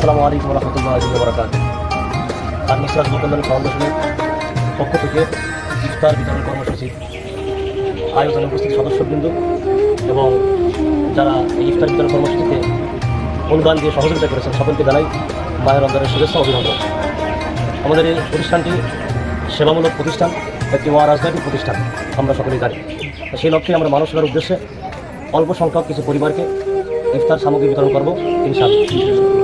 আলাইকুম রহমতুল্লাহ বরাকাত আর মিসরাজ মোকাল্লান ফাউন্ডেশনের পক্ষ থেকে ইফতার বিতরণ কর্মসূচি আয়োজনে উপস্থিত সদস্যবৃন্দ এবং যারা এই ইফতার বিতরণ কর্মসূচিতে অনুদান দিয়ে সহযোগিতা করেছেন সকলকে জানাই মায়ের রমজানের শুভেচ্ছা অভিনন্দন। আমাদের এই প্রতিষ্ঠানটি সেবামূলক প্রতিষ্ঠান, একটি রাজনৈতিক প্রতিষ্ঠান, আমরা সকলেই জানি। সেই লক্ষ্যে আমরা মানুষ সেবার উদ্দেশ্যে অল্প সংখ্যক কিছু পরিবারকে ইফতার সামগ্রী বিতরণ করব, ইনশাআল্লাহ।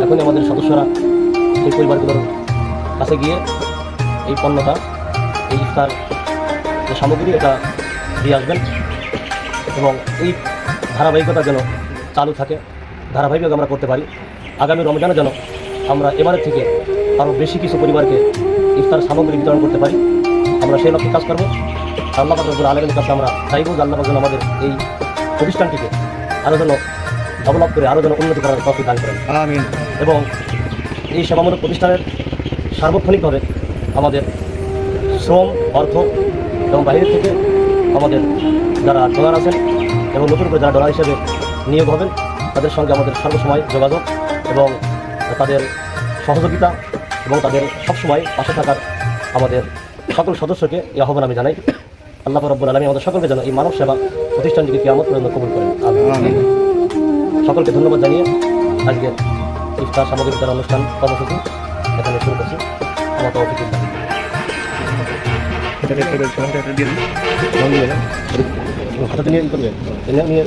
এখনই আমাদের সদস্যরা সেই পরিবারগুলোর কাছে গিয়ে এই পণ্যটা, এই ইফতার যে সামগ্রী, এটা দিয়ে আসবেন। এবং এই ধারাবাহিকতা যেন চালু থাকে, ধারাবাহিকভাবে আমরা করতে পারি। আগামী রমজানে যেন আমরা এবারের থেকে আরও বেশি কিছু পরিবারকে ইফতার সামগ্রী বিতরণ করতে পারি। আমরা সেই লক্ষ্যে কাজ করব। আল্লাহ আলমের কাছে আমরা চাইব যে পাকুল আমাদের এই প্রতিষ্ঠানটিকে আরও যেন ডেভেলপ করে আরও যেন উন্নতি করার তফি দান করেন। আমিন। এবং এই সেবামূলক প্রতিষ্ঠানের সার্বক্ষণিকভাবে আমাদের শ্রম অর্থ এবং বাইরে থেকে আমাদের যারা ডোনার আছেন এবং নতুন করে যারা ডোনার হিসেবে নিয়োগ হবেন তাদের সঙ্গে আমাদের সর্বসময় যোগাযোগ এবং তাদের সহযোগিতা এবং তাদের সবসময় পাশে থাকার আমাদের সকল সদস্যকে এই আহ্বান আমি জানাই। আল্লাহ রব্বুল আলমী আমাদের সকলকে যেন এই মানব সেবা প্রতিষ্ঠানটিকে কেমন পর্যন্ত কবুল করেন। আমিন। সকলকে ধন্যবাদ জানিয়ে আজকের ইফতার সামগ্রী বিতরণ অনুষ্ঠান কর্মসূচি এখানে শুরু করছি আমার তো অফিসের দাবি এটা দেখতে পেয়েছি এটা দিয়ে দিন। রং নিয়ে নেন। হাতে নিয়ে করবেন নিয়ে